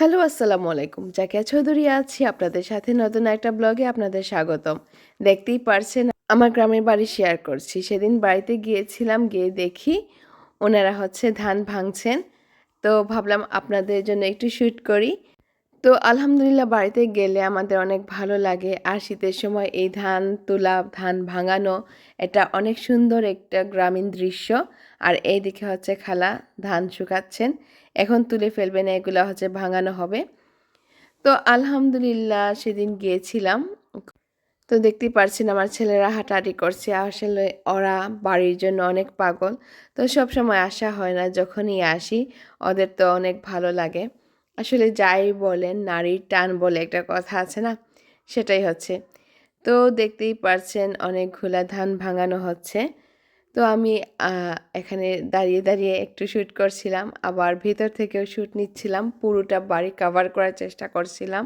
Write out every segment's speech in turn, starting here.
Hello, আসসালামু আলাইকুম। জাকিয়া চৌধুরী আছি আপনাদের সাথে নতুন একটা ব্লগে আপনাদের স্বাগতম। দেখতেই পারছেন, আমার গ্রামের বাড়ি শেয়ার করছি। সেদিন বাড়িতে গিয়েছিলাম, গিয়ে দেখি ওনারা হচ্ছে ধান ভাঙছেন। তো ভাবলাম আপনাদের জন্য একটু শ্যুট করি। তো আলহামদুলিল্লাহ বাড়িতে গেলে আমাদের অনেক ভালো লাগে। আর শীতের সময় এই ধান তোলা, ধান ভাঙানো এটা অনেক সুন্দর একটা গ্রামীণ দৃশ্য। আর এই দিকে হচ্ছে খালা ধান শুকাচ্ছেন। এখন তুলে ফেলবেন, এগুলো হচ্ছে ভাঙানো হবে। তো আলহামদুলিল্লাহ সেদিন গিয়েছিলাম। তো দেখতেই পারছেন আমার ছেলেরা হাঁটাহাঁটি করছে। আসলে ওরা বাড়ির জন্য অনেক পাগল। তো সব সময় আসা হয় না যখনই আসি, ওদের তো অনেক ভালো লাগে। আসলে যাই বলেন, নারীর টান বলে একটা কথা আছে না? সেটাই হচ্ছে। তো দেখতেই পারছেন অনেক অনেকগুলা ধান ভাঙানো হচ্ছে। তো আমি এখানে দাঁড়িয়ে দাঁড়িয়ে একটু শ্যুট করছিলাম। আবার ভিতর থেকেও শ্যুট নিচ্ছিলাম। পুরোটা বাড়ি কভার করার চেষ্টা করছিলাম।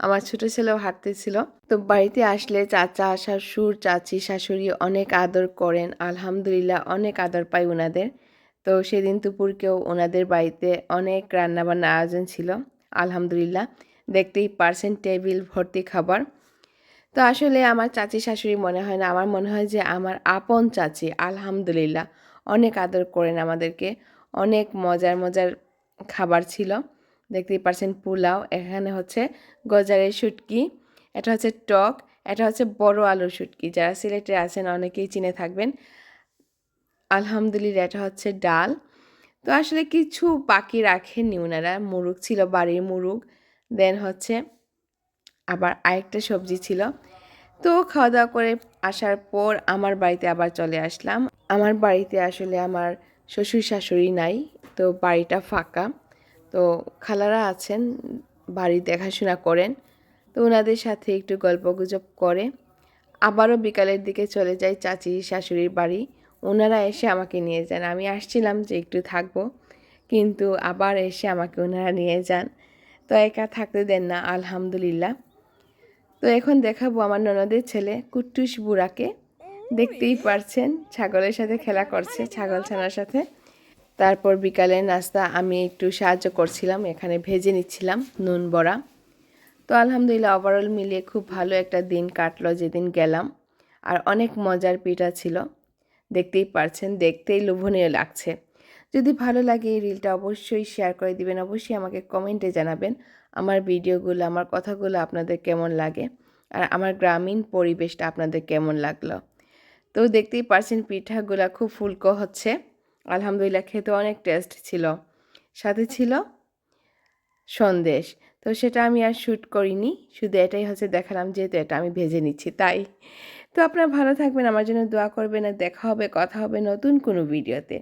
আমার ছোটো ছেলেও হাঁটতেছিল। তো বাড়িতে আসলে চাচা শাশুড় চাচি, শাশুড়ি অনেক আদর করেন। আলহামদুলিল্লাহ অনেক আদর পাই ওনাদের তো সেদিন দুপুরকেও ওনাদের বাড়িতে অনেক রান্নাবান্না আয়োজন ছিল, আলহামদুলিল্লাহ। দেখতেই পারছেন টেবিল ভর্তি খাবার। তো আসলে আমার চাচি শাশুড়ি মনে হয় না, আমার মনে হয় যে আমার আপন চাচি, আলহামদুলিল্লাহ, অনেক আদর করেন আমাদেরকে। অনেক মজার মজার খাবার ছিল। দেখতেই পারছেন পোলাও, এখানে হচ্ছে গজারের শুটকি, এটা হচ্ছে টক, এটা হচ্ছে বড় আলুর শুটকি। যারা সিলেটে আছেন অনেকেই চিনে থাকবেন। আলহামদুলিল্লাহ এটা হচ্ছে ডাল। তো আসলে কিছু বাকি রাখেননি ওনারা মুরুগ ছিল, বাড়ির মুরগ দেন হচ্ছে আবার আরেকটা সবজি ছিল। তো খাওয়া দাওয়া করে আসার পর আমার বাড়িতে আবার চলে আসলাম। আমার বাড়িতে আসলে আমার শ্বশুর শাশুড়ি নাই, তো বাড়িটা ফাঁকা। তো খালারা আছেন, বাড়ি দেখাশোনা করেন, তো ওনাদের সাথে একটু গল্প গুজব করে। আবারও বিকালের দিকে চলে যাই চাচি শাশুড়ির বাড়ি। ওনারা এসে আমাকে নিয়ে যান। আমি আসছিলাম যে একটু থাকব, কিন্তু আবার এসে আমাকে ওনারা নিয়ে যান। তো একা থাকতে দেন না, আলহামদুলিল্লাহ। তো এখন দেখাবো আমার ননদের ছেলে কুট্টুস বুড়াকে। দেখতেই পারছেন, ছাগলের সাথে খেলা করছে, ছাগল ছানার সাথে। তারপর বিকালে নাস্তা আমি একটু সাহায্য করছিলাম, এখানে ভেজে নিচ্ছিলাম নুন বড়া। তো আলহামদুলিল্লাহ ওভারঅল মিলিয়ে খুব ভালো একটা দিন কাটলো যেদিন গেলাম। আর অনেক মজার পিঠা ছিল। দেখতেই পারছেন, দেখতেই লোভনীয় লাগছে। যদি ভালো লাগে এই রিলটা অবশ্যই শেয়ার করে দিবেন, অবশ্যই আমাকে কমেন্টে জানাবেন আমার ভিডিওগুলো, আমার কথাগুলো আপনাদের কেমন লাগে আর আমার গ্রামীণ পরিবেশটা আপনাদের কেমন লাগল। তো দেখতেই পারছেন পিঠাগুলো খুব ফুলকো হচ্ছে, আলহামদুলিল্লাহ খেতে অনেক টেস্ট ছিল। সাথে ছিল সন্দেশ। তো সেটা আমি আর শ্যুট করিনি, শুধু এটাই হচ্ছে দেখালাম যেহেতু এটা আমি ভেজে নিচ্ছি, তাই। তো আপনারা ভালো থাকবেন, আমার জন্য দোয়া করবেন আর দেখা হবে, কথা হবে নতুন কোনো ভিডিওতে।